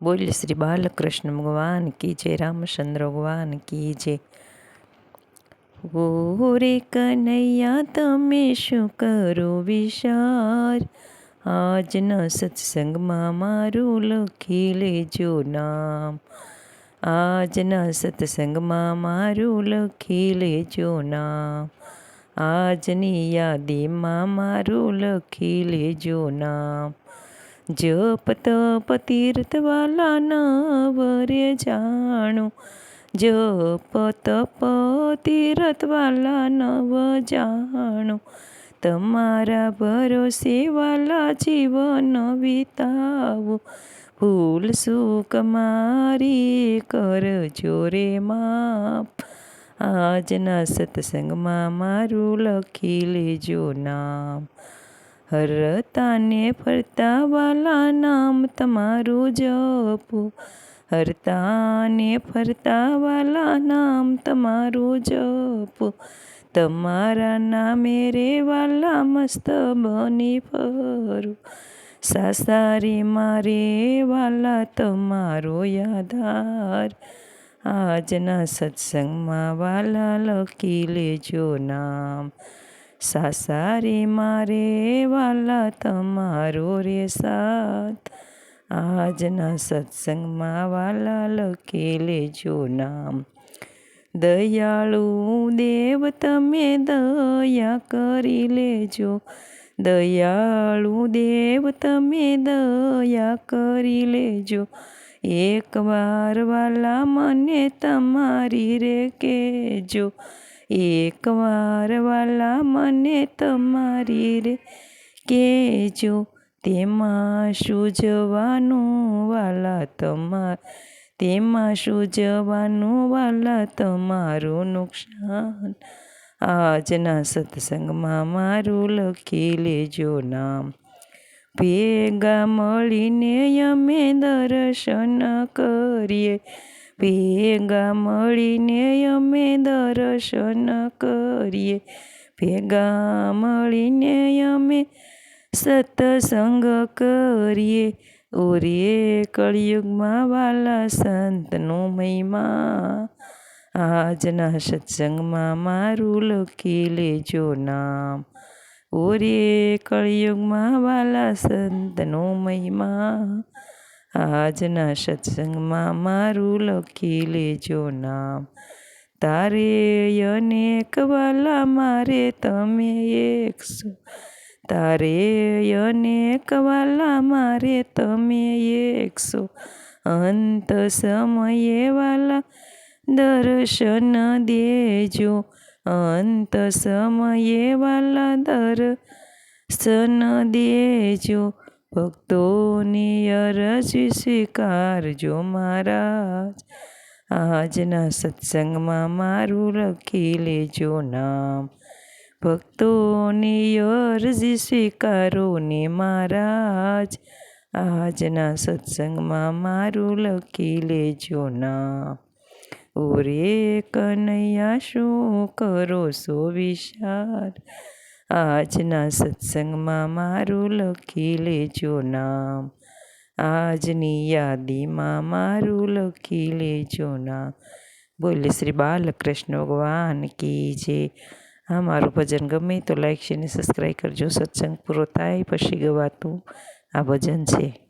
બોલ શ્રી બાલકૃષ્ણ ભગવાન કી જય રામચંદ્ર ભગવાન કી જય ઓ રે કનૈયા તમે શું કરો વિચાર આજના સત્સંગમાં મારું લખી લેજો નામ આજના સત્સંગમાં મારું લખી લેજો નામ આજની યાદીમાં મારું લખી લેજો નામ જપ તપ તીર્થવાલા નવરે જાણું જપ તપ તીર્થવાલા નવ જાણું તમારા ભરોસે વાલા જીવન વિતાવું ભૂલ સુખ મારી કરજો રે માપ આજના સત્સંગમાં મારું લખી લેજો નામ હરતાને ફરતા વાલા નામ તમારું જપું. હરતાને ફરતા વાલા નામ તમારું જપું. તમારા નામે રે વાલા મસ્ત બની ફરું. સાસારી મારે વાલા તમારો યાદાર આજના સત્સંગમાં વાલા લખી લેજો નામ. સાસારે મારે વાલા તમારો રે સાથ. આજના સત્સંગમાં વાલા લખી લેજો નામ. દયાળુ દેવ, તમે દયા કરી લેજો. દયાળુ દેવ, તમે દયા કરી લેજો. એકવાર વાલા મને તમારી રે કહેજો. એકવાર વાલા મને તમારી રે કેજો તેમાં શું જવાનું વાલા તમાર તેમાં શું જવાનું વાલા તમારું નુકસાન. આજના સત્સંગમાં મારું લખી લેજો નામ. ભેગા મળીને અમે દર્શન કરીએ. ભેગા મળીને અમે દર્શન કરીએ. ભેગા મળીને અમે સત્સંગ કરીએ. ઓરે કળિયુગમાં વાલા સંતનો મહિમા. આજના સત્સંગમાં મારું લખી લેજો નામ. ઓરે કળિયુગમાં વાલા સંતનો મહિમા. આજના સત્સંગમાં મારું લખી લેજો નામ. તારે અનેક વાલા મારે તમે એકસો તારે અનેક વાલા મારે તમે એકસો અંત સમયે વાલા દર્શન દેજો. અંત સમયે વાલા દર્શન દેજો. ભક્તોની અરજી સ્વીકારજો મહારાજ. આજના સત્સંગમાં મારું લખી લેજો નામ. ભક્તોની અરજી સ્વીકારો ને મહારાજ. આજના સત્સંગમાં મારું લખી લેજો નામ. ઓરે કનૈયા, શું કરો સો વિચાર? આજના સત્સંગમાં મારું લખી લેજો નામ. આજની યાદીમાં મારું લખી લેજો નામ. બોલે શ્રી બાલકૃષ્ણ ભગવાન કી જે. આ મારું ભજન ગમે તો લાઈક છે ને સબસ્ક્રાઈબ કરજો. સત્સંગ પૂરો થાય પછી ગવાતું આ ભજન છે.